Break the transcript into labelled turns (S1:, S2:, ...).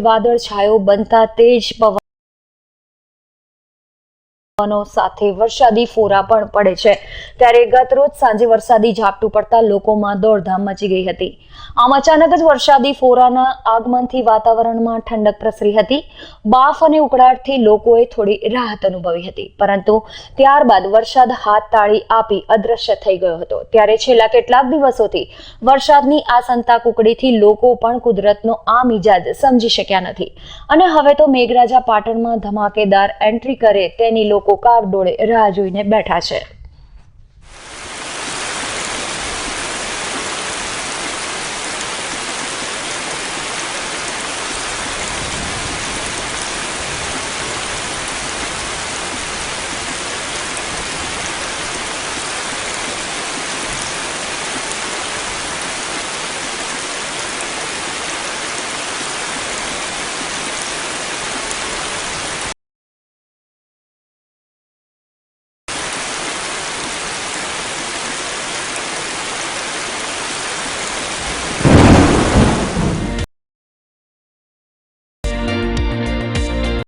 S1: વાદળ છાયો બનતા તેજ પવનો સાથે વરસાદી ફોરા પણ પડે છે. ત્યારે ગત રોજ સાંજે વરસાદી ઝાપટું પડતા લોકોમાં દોડધામ મચી ગઈ હતી. આમ અચાનક જ વરસાદી ફોરાના આગમનથી વાતાવરણમાં ઠંડક પ્રસરી હતી. બાફ અને ઉકળાટથી લોકોએ થોડી રાહત અનુભવી હતી. પરંતુ ત્યારબાદ વરસાદ હાથ તાળી આપી અદ્રશ્ય થઈ ગયો હતો. ત્યારે છેલ્લા કેટલાક દિવસોથી વરસાદની આ સંતા કુકડીથી લોકો પણ કુદરતનો આ મિજાજ સમજી શક્યા નથી. અને હવે તો મેઘરાજા પાટણમાં ધમાકેદાર એન્ટ્રી કરે તેની લોકો કાગડોળે રાહ જોઈને બેઠા છે.